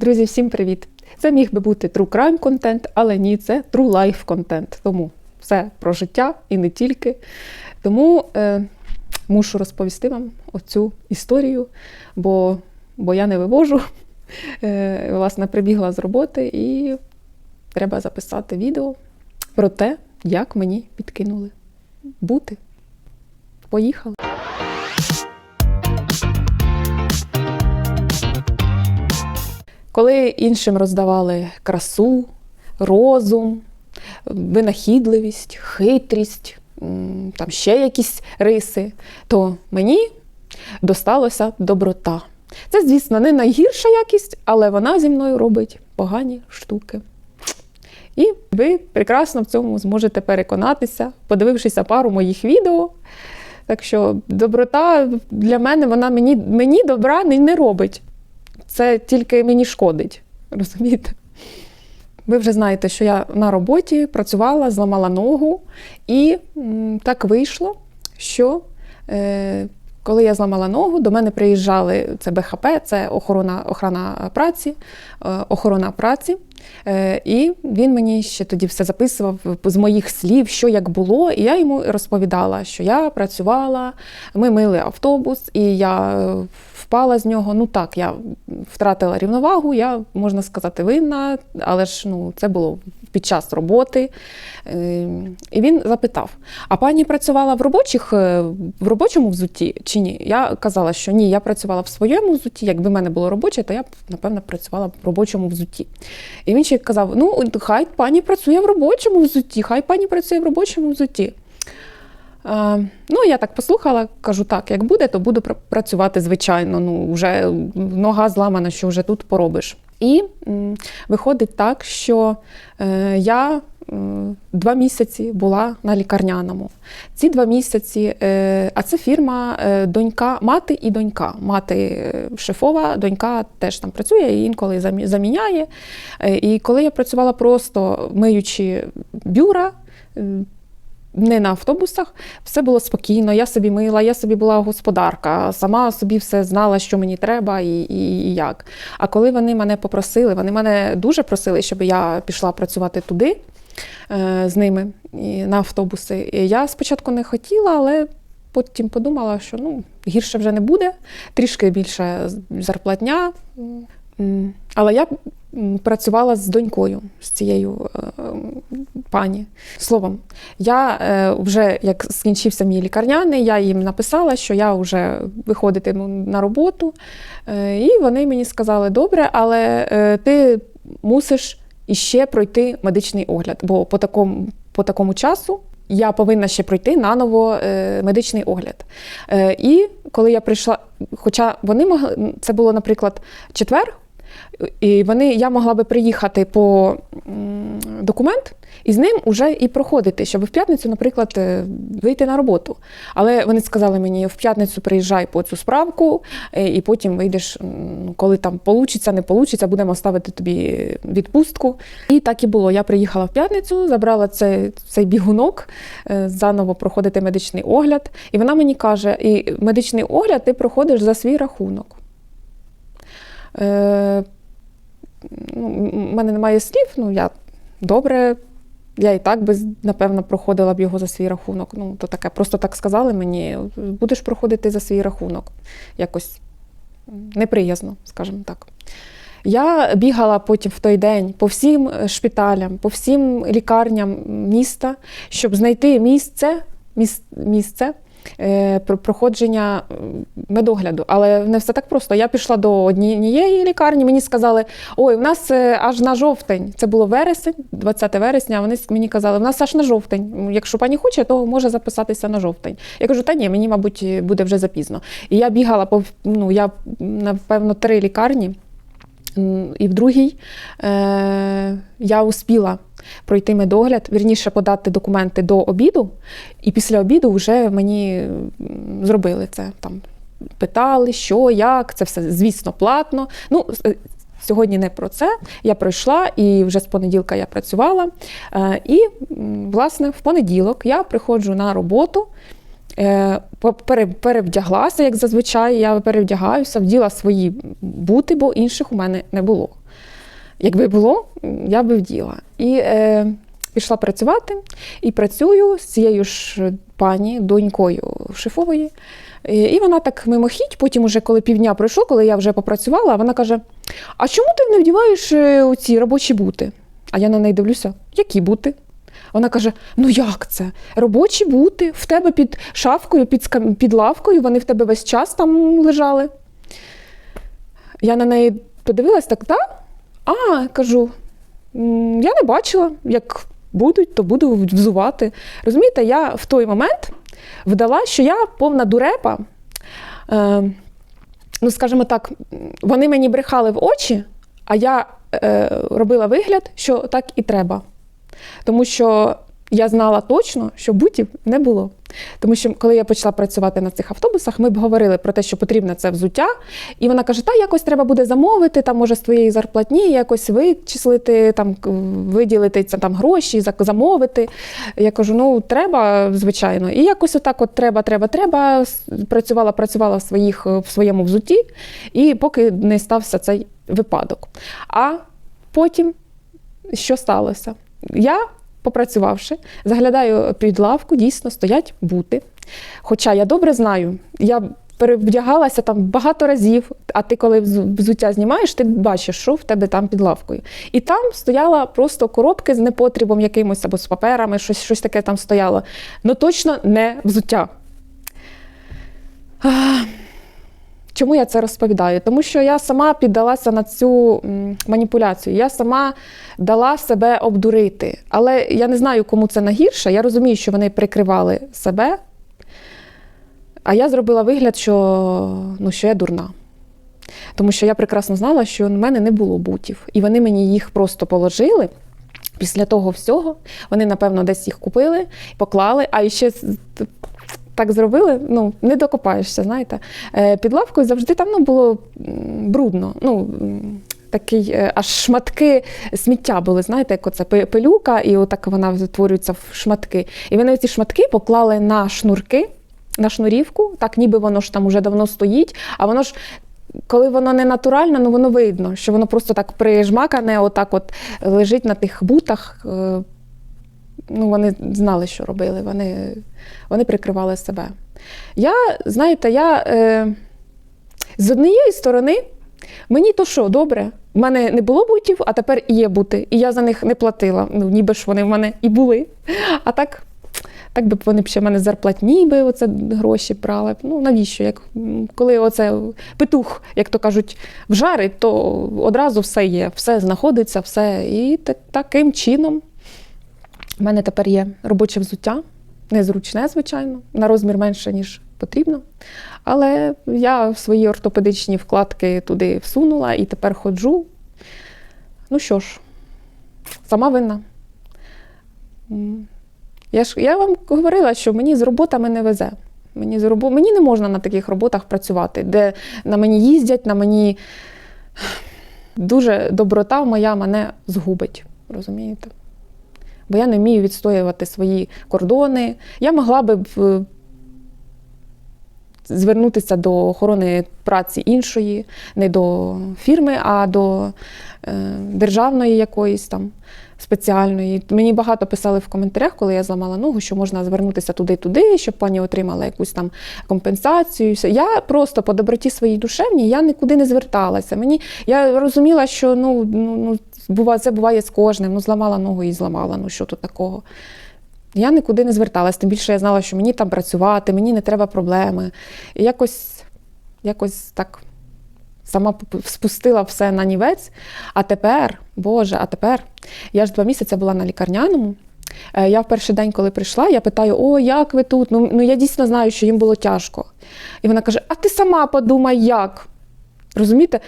Друзі, всім привіт! Це міг би бути true crime контент, але ні, це true life контент. Тому все про життя і не тільки. Тому е, мушу розповісти вам оцю історію, бо, бо я не вивожу. Е, власне, прибігла з роботи і треба записати відео про те, як мені підкинули бути. Поїхали. Коли іншим роздавали красу, розум, винахідливість, хитрість, там ще якісь риси, то мені досталося доброта. Це, звісно, не найгірша якість, але вона зі мною робить погані штуки. І ви прекрасно в цьому зможете переконатися, подивившися пару моїх відео. Так що доброта для мене, вона мені, мені добра не, робить. Це тільки мені шкодить. Розумієте? Ви вже знаєте, що я на роботі працювала, зламала ногу, і так вийшло, що е, коли я зламала ногу, до мене приїжджали це БХП, це охорона, охорона праці, е, охорона праці. Е, і він мені ще тоді все записував з моїх слів, що як було. І я йому розповідала, що я працювала, ми мили автобус, і я е, впала з нього. Ну так, я втратила рівновагу, я можна сказати, винна, але ж ну, це було під час роботи. Е, І він запитав: а пані працювала в робочих е, в робочому взутті чи ні? Я казала, що ні, я працювала в своєму взутті. Якби в мене було робоче, то я б напевно працювала в робочому взутті. І він ще казав: ну, хай пані працює в робочому взутті, хай пані працює в робочому взутті. Ну, я так послухала, кажу, так, як буде, то буду працювати, звичайно. Ну, вже нога зламана, що вже тут поробиш. І м, виходить так, що е, я м, два місяці була на лікарняному. Ці два місяці, е, а це фірма е, донька, мати і донька. Мати е, шефова, донька теж там працює і інколи заміняє. Е, І коли я працювала просто миючи бюра, е, не на автобусах, все було спокійно. Я собі мила, я собі була господарка, сама собі все знала, що мені треба і, і, і як. А коли вони мене попросили, вони мене дуже просили, щоб я пішла працювати туди е, з ними на автобуси. Я спочатку не хотіла, але потім подумала, що ну, гірше вже не буде, трішки більше зарплатня. Але я працювала з донькою, з цією е, пані. Словом, я е, вже як скінчився мій лікарняний, я їм написала, що я вже виходитиму на роботу. Е, І вони мені сказали: добре, але е, ти мусиш іще пройти медичний огляд, бо по такому, по такому часу. Я повинна ще пройти наново е, медичний огляд. Е, і коли я прийшла, хоча вони могли, це було, наприклад, четвер, і вони, я могла би приїхати по документ і з ним уже і проходити, щоб в п'ятницю, наприклад, е, вийти на роботу. Але вони сказали мені, в п'ятницю приїжджай по цю справку, е, і потім вийдеш, коли там получиться, не получиться, будемо ставити тобі відпустку. І так і було. Я приїхала в п'ятницю, забрала цей, цей бігунок, е, заново проходити медичний огляд. І вона мені каже: і медичний огляд ти проходиш за свій рахунок. Е, ну, у мене немає слів, ну я добре. Я і так би, напевно, проходила б його за свій рахунок. Ну, то таке, просто так сказали мені, будеш проходити за свій рахунок. Якось неприязно, скажімо так. Я бігала потім в той день по всім е, шпиталям, по всім лікарням міста, щоб знайти місце, місце проходження е, медогляду. Але не все так просто. Я пішла до однієї лікарні, мені сказали, ой, в нас е, аж на жовтень. Це було вересень, 20 вересня. Вони мені казали, в нас аж на жовтень. Якщо пані хоче, то може записатися на жовтень. Я кажу, та ні, мені, мабуть, буде вже запізно. І я бігала по ну, я напевно три лікарні. І в другій е, я успіла пройти медогляд, вірніше подати документи до обіду, і після обіду вже мені зробили це. Там питали, що, як, це все, звісно, платно. Ну, е, Сьогодні не про це. Я пройшла і вже з понеділка я працювала. Е, І, власне, в понеділок я приходжу на роботу. Е, перевдяглася, як зазвичай, я перевдягаюся, вділа свої бути, бо інших у мене не було. Якби було, я би вділа. І е, пішла працювати і працюю з цією ж пані, донькою шефової. Е, І вона так мимохідь, потім, уже коли півдня пройшло, коли я вже попрацювала, вона каже: А чому ти не вдіваєш е, ці робочі бути? А я на неї дивлюся, які бути? Вона каже: Ну як це? Робочі бути в тебе під шафкою, під, скам- під лавкою, вони в тебе весь час там лежали. Я на неї подивилась так, так? А, кажу, я не бачила, як будуть, то буду взувати. Розумієте, я в той момент вдала, що я повна дурепа. Е, ну, скажімо так, вони мені брехали в очі, а я е, робила вигляд, що так і треба. Тому що я знала точно, що бутів не було. Тому що коли я почала працювати на цих автобусах, ми б говорили про те, що потрібно це взуття. І вона каже: та якось треба буде замовити, там може з твоєї зарплатні якось вичислити, там виділити там гроші, замовити. Я кажу: ну треба, звичайно. І якось отак, от треба, треба, треба. Працювала, працювала в своїх в своєму взутті, і поки не стався цей випадок. А потім що сталося? Я, попрацювавши, заглядаю під лавку, дійсно стоять бути. Хоча я добре знаю, я перевдягалася там багато разів, а ти, коли взуття знімаєш, ти бачиш, що в тебе там під лавкою. І там стояла просто коробки з непотрібом якимось або з паперами, щось, щось таке там стояло. Ну точно не взуття. А, Чому я це розповідаю? Тому що я сама піддалася на цю маніпуляцію. Я сама дала себе обдурити. Але я не знаю, кому це нагірше. Я розумію, що вони прикривали себе. А я зробила вигляд, що, ну, що я дурна. Тому що я прекрасно знала, що в мене не було бутів. І вони мені їх просто положили. Після того всього вони, напевно, десь їх купили, поклали, а ще так зробили, ну, не докопаєшся, знаєте. Е, Під лавкою завжди там ну, було брудно. Ну, такий, е, аж шматки сміття були, знаєте, як оце пилюка, і отак вона втворюється в шматки. І вони ці шматки поклали на шнурки, на шнурівку, так ніби воно ж там уже давно стоїть, а воно ж. Коли воно не натуральне, ну воно видно, що воно просто так прижмакане, отак от лежить на тих бутах. Ну, вони знали, що робили, вони, вони прикривали себе. Я, знаєте, я е, з однієї сторони, мені то що, добре, в мене не було бутів, а тепер є бути. І я за них не платила. Ну, ніби ж вони в мене і були. А так, так би вони б ще в мене зарплатні би оце гроші брали. Ну навіщо? Як, коли оце петух, як то кажуть, вжарить, то одразу все є, все знаходиться, все. І так, таким чином в мене тепер є робоче взуття, незручне, звичайно, на розмір менше, ніж потрібно. Але я свої ортопедичні вкладки туди всунула і тепер ходжу. Ну що ж, сама винна. Я ж я вам говорила, що мені з роботами не везе. Мені, з робо... мені не можна на таких роботах працювати, де на мені їздять, на мені дуже доброта моя мене згубить. Розумієте? Бо я не вмію відстоювати свої кордони. Я могла би звернутися до охорони праці іншої, не до фірми, а до е, державної якоїсь там спеціальної. Мені багато писали в коментарях, коли я зламала ногу, що можна звернутися туди-туди, щоб пані отримала якусь там компенсацію. Я просто по доброті своїй душевній я нікуди не зверталася. Мені я розуміла, що ну, ну, буває, це буває з кожним. Ну, зламала ногу і зламала. Ну що тут такого? Я нікуди не зверталась, тим більше я знала, що мені там працювати, мені не треба проблеми. І якось, якось так сама спустила все на нівець. А тепер, Боже, а тепер я ж два місяці була на лікарняному. Е, Я в перший день, коли прийшла, я питаю: О, як ви тут? Ну, ну я дійсно знаю, що їм було тяжко. І вона каже: А ти сама подумай, як? Розумієте?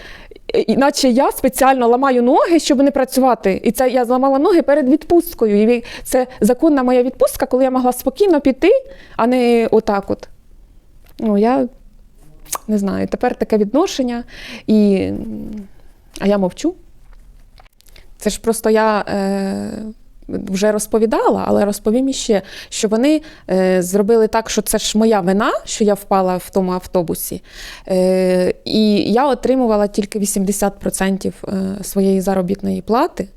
Іначе я спеціально ламаю ноги, щоб не працювати. І це я зламала ноги перед відпусткою. І це законна моя відпустка, коли я могла спокійно піти, а не отак от. Ну, я не знаю, тепер таке відношення, і... а я мовчу. Це ж просто я е... вже розповідала, але розповім іще, що вони е, зробили так, що це ж моя вина, що я впала в тому автобусі. Е, і я отримувала тільки 80% е, своєї заробітної плати.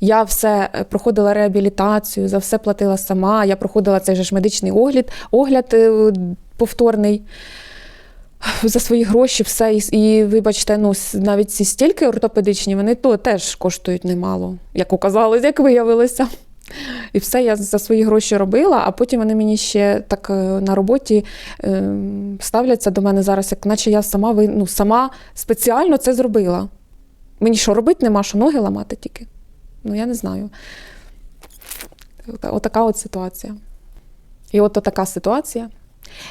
Я все е, проходила реабілітацію, за все платила сама. Я проходила цей же ж медичний огляд, огляд е, повторний за свої гроші, все. І, і вибачте, ну навіть ці стільки ортопедичні, вони то теж коштують немало, як оказалось, як виявилося. І все я за свої гроші робила, а потім вони мені ще так е, на роботі е, ставляться до мене зараз, як наче я сама ну, сама спеціально це зробила. Мені що робити нема, що ноги ламати тільки. Ну, я не знаю. Отака от ситуація. І от така ситуація.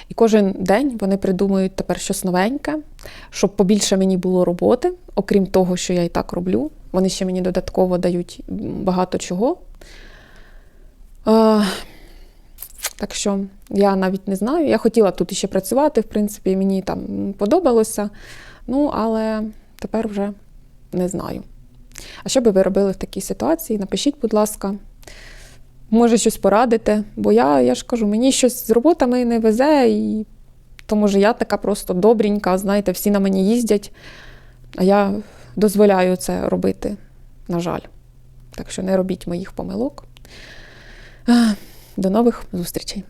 І кожен день вони придумують тепер щось новеньке, щоб побільше мені було роботи, окрім того, що я і так роблю. Вони ще мені додатково дають багато чого. Так що я навіть не знаю. Я хотіла тут ще працювати, в принципі, мені там подобалося. Ну, але тепер вже не знаю. А що би ви робили в такій ситуації? Напишіть, будь ласка. Може, щось порадите, бо я, я ж кажу, мені щось з роботами не везе, і то може я така просто добренька, знаєте, всі на мені їздять, а я дозволяю це робити, на жаль. Так що не робіть моїх помилок. До нових зустрічей.